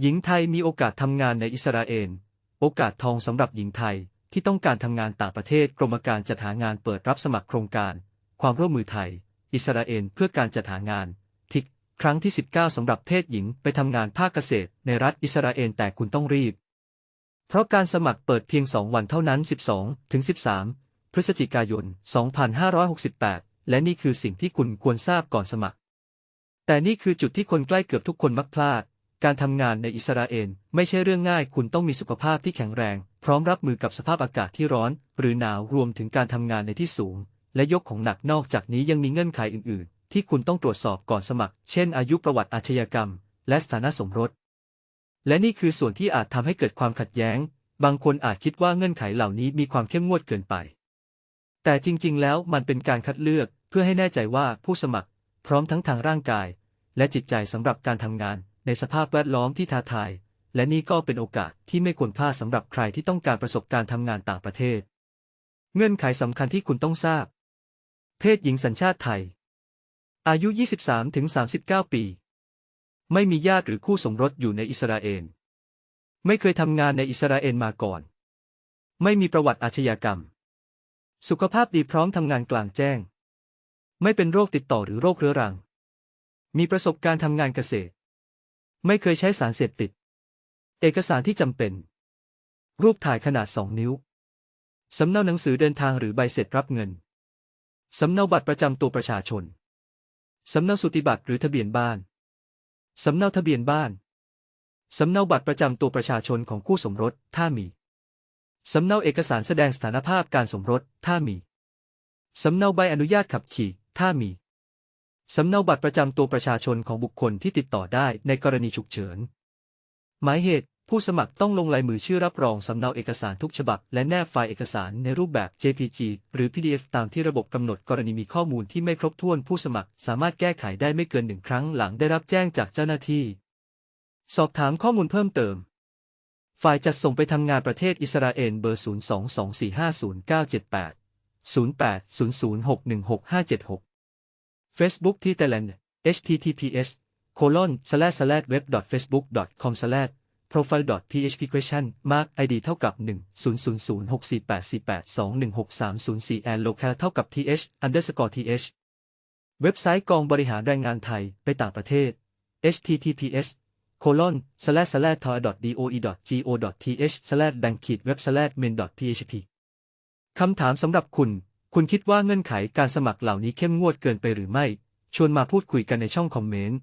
หญิงไทยมีโอกาสทำงานในอิสราเอล โอกาสทองสำหรับหญิงไทยที่ต้องการทำงานต่างประเทศกรมการจัดหางานเปิดรับสมัครโครงการ ความร่วมมือไทย อิสราเอลเพื่อการจัดหางานทิกครั้งที่ 19 สำหรับเพศหญิงไปทำงานภาคเกษตร ในรัฐอิสราเอลแต่คุณต้องรีบ เพราะการสมัครเปิดเพียง 2 วันเท่านั้น 12 ถึง 13 พฤศจิกายน 2568 และนี่คือสิ่งที่คุณควรทราบก่อนสมัคร แต่นี่คือจุดที่คนใกล้เกือบทุกคนมักพลาด การทำงานในอิสราเอลไม่ใช่เรื่องง่ายคุณต้องมีสุขภาพที่แข็งแรง พร้อมรับมือกับสภาพอากาศที่ร้อน หรือหนาวรวมถึงการทำงานในที่สูง และยกของหนักนอกจากนี้ยังมีเงื่อนไขอื่น ๆ ที่คุณต้องตรวจสอบก่อนสมัคร เช่น อายุประวัติอาชญากรรม และสถานะสมรส และนี่คือส่วนที่อาจทำให้เกิดความขัดแย้ง บางคนอาจคิดว่าเงื่อนไขเหล่านี้มีความเข้มงวดเกินไป แต่จริง ๆ แล้วมันเป็นการคัดเลือกเพื่อให้แน่ใจว่าผู้สมัคร พร้อมทั้งทางร่างกาย และจิตใจสำหรับการทำงาน ในสภาพแวดล้อมที่ท้าทาย และนี่ก็เป็นโอกาสที่ไม่ควรพลาดสำหรับใครที่ต้องการประสบการณ์ทำงานต่างประเทศ เงื่อนไขสำคัญที่คุณต้องทราบ เพศหญิงสัญชาติไทย อายุ 23-39 ปี ไม่มีญาติหรือคู่สมรสอยู่ในอิสราเอล ไม่เคยทำงานในอิสราเอลมาก่อน ไม่มีประวัติอาชญากรรม สุขภาพดีพร้อมทำงานกลางแจ้ง ไม่เป็นโรคติดต่อหรือโรคเรื้อรัง มีประสบการณ์ทำงานเกษตร ไม่เคยใช้สารเสพติด เอกสารที่จำเป็น รูปถ่ายขนาด 2 นิ้ว สำเนาหนังสือเดินทางหรือใบเสร็จรับเงิน สำเนาบัตรประจำตัวประชาชน สำเนาสุติบัตรหรือทะเบียนบ้าน สำเนาทะเบียนบ้าน สำเนาบัตรประจำตัวประชาชนของคู่สมรส ถ้ามี สำเนาเอกสารแสดงสถานภาพการสมรส ถ้ามี สำเนาใบอนุญาตขับขี่ ถ้ามี สำเนาบัตรประจำตัวประชาชนของบุคคลที่ติดต่อได้ในกรณีฉุกเฉิน หมายเหตุ ผู้สมัครต้องลงลายมือชื่อรับรองสำเนาเอกสารทุกฉบับ และแนบไฟล์เอกสารในรูปแบบ JPG หรือ PDF ตามที่ระบบกำหนดกรณีมีข้อมูลที่ไม่ครบถ้วนผู้สมัครสามารถแก้ไขได้ไม่เกินหนึ่งครั้งหลังได้รับแจ้งจากเจ้าหน้าที่ สอบถามข้อมูลเพิ่มเติม ฝ่ายจัดส่งไปทำงานประเทศอิสราเอลเบอร์ 022450978 0800616576 Facebook ที่ Thailand https colon slash slash web facebook com slash profile php question mark id เท่ากับ 1 0 0 0 6 4 8 4 8 2 1 6 3 0 4 and local เท่ากับ th underscore th เว็บไซต์กองบริหารแรงงานไทยไปต่างประเทศ https colon slash slash t h a doe go th slash bank ขีด web slash main php คำถามสำหรับคุณ คุณคิดว่าเงื่อนไขการสมัครเหล่านี้เข้มงวดเกินไปหรือไม่ ชวนมาพูดคุยกันในช่องคอมเมนต์